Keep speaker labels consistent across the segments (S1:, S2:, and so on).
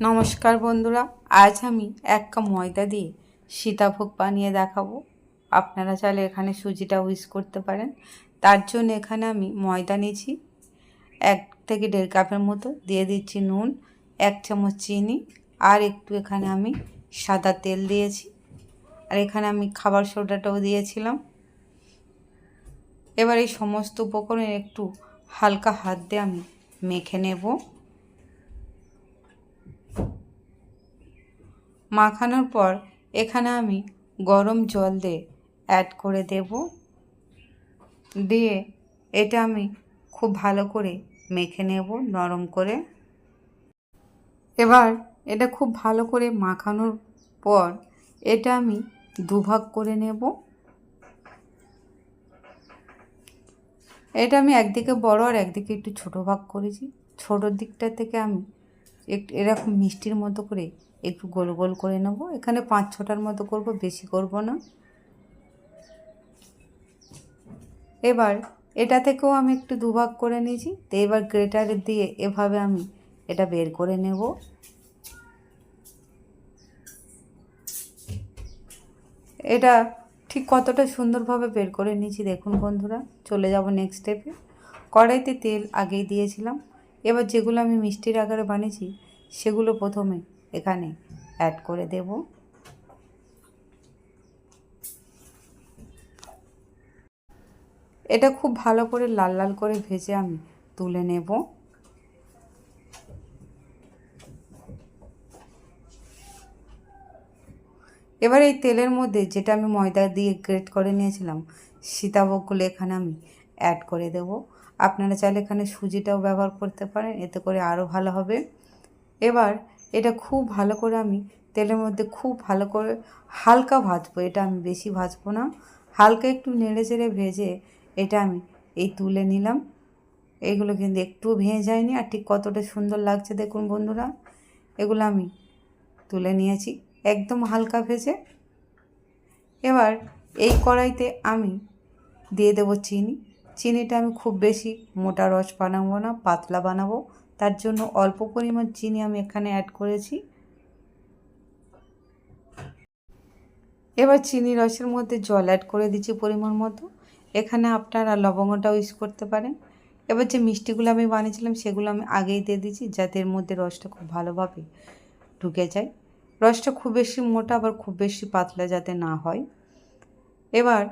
S1: নমস্কার বন্ধুরা, আজ আমি এক কাপ ময়দা দিয়ে সীতাভোগ বানিয়ে দেখাবো। আপনারা চাইলে এখানে সুজিটা উইস করতে পারেন। তার জন্য এখানে আমি ময়দা নিয়েছি, এক থেকে দেড় কাপের মতো। দিয়ে দিচ্ছি নুন, এক চামচ চিনি, আর একটু এখানে আমি সাদা তেল দিয়েছি। আর এখানে আমি খাবার সোডাটাও দিয়েছিলাম। এবার এই সমস্ত উপকরণ একটু হালকা হাত দিয়ে আমি মেখে নেব। মাখানোর পর এখানে আমি গরম জল দিয়ে অ্যাড করে দেব। দিয়ে এটা আমি খুব ভালো করে মেখে নেব নরম করে। এবার এটা খুব ভালো করে মাখানোর পর এটা আমি দুভাগ করে নেব। এটা আমি একদিকে বড় আর একদিকে একটু ছোট ভাগ করেছি। ছোটোর দিকটা থেকে আমি একটু এরকম মিষ্টির মতো করে একটু গোল গোল করে নেব। এখানে পাঁচ ছটার মতো করব, বেশি করব না। এবার এটা থেকেও আমি একটু দুভাগ করে নিয়েছি। তো এবার গ্রেটার দিয়ে এভাবে আমি এটা বের করে নেব। এটা ঠিক কতটা সুন্দরভাবে বের করে নিয়েছি দেখুন বন্ধুরা, চলে যাব নেক্সট স্টেপে কড়াইতে তেল আগেই দিয়েছিলাম। এবার যেগুলো আমি মিষ্টির আকারে বানিয়েছি, সেগুলো প্রথমে এখানে অ্যাড করে দেব। এটা খুব ভালো করে লাল লাল করে ভেজে আমি তুলে নেব। এবার এই তেলের মধ্যে যেটা আমি ময়দা দিয়ে গ্রেট করে নিয়েছিলাম, সীতাভোগগুলো এখানে আমি অ্যাড করে দেব। আপনারা চাইলে এখানে সুজিটাও ব্যবহার করতে পারেন, এতে করে আরও ভালো হবে। এবার এটা খুব ভালো করে আমি তেলের মধ্যে খুব ভালো করে হালকা ভাজবো, এটা আমি বেশি ভাজবো না। হালকা একটু নেড়ে চেড়ে ভেজে এটা আমি এই তুলে নিলাম। এগুলো কিন্তু একটু ভেঙে যায়নি, আর ঠিক কতটা সুন্দর লাগছে দেখুন বন্ধুরা। এগুলো আমি তুলে নিয়েছি একদম হালকা ভেজে। এবার এই কড়াইতে আমি দিয়ে দেবো চিনি। চিনিটা আমি খুব বেশি, মোটা রস বানাবো না, পাতলা বানাবো। তার জন্য অল্প পরিমাণ চিনি আমি এখানে অ্যাড করেছি। এবার চিনি রসের মধ্যে জল অ্যাড করে দিচ্ছি পরিমাণ মতো। এখানে আপনারা লবঙ্গটাও ইউজ করতে পারেন। এবার যে মিষ্টিগুলো আমি বানিয়েছিলাম সেগুলো আমি আগেই দিয়ে দিচ্ছি যাতে এর মধ্যে রসটা খুব ভালোভাবে ঢুকে যায়। রসটা খুব বেশি মোটা আবার খুব বেশি পাতলা যাতে না হয়। এবার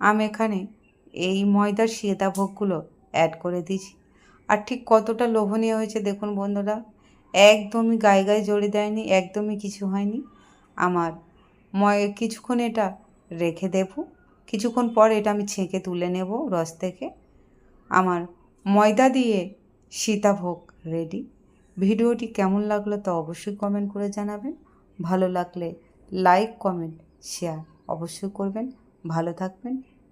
S1: আমি এখানে এই ময়দার সীতাভোগগুলো অ্যাড করে দিয়েছি। আর ঠিক কতটা লোভনীয় হয়েছে দেখুন বন্ধুরা, একদমই গায়ে গায়ে জড়ে দেয়নি, একদমই কিছু হয়নি। আমার ময়, কিছুক্ষণ এটা রেখে দেব, কিছুক্ষণ পর এটা আমি ছেঁকে তুলে নেব রস থেকে। আমার ময়দা দিয়ে সীতাভোগ রেডি ভিডিওটি কেমন লাগল তা অবশ্যই কমেন্ট করে জানাবেন। ভালো লাগলে লাইক কমেন্ট শেয়ার অবশ্যই করবেন। ভালো থাকবেন।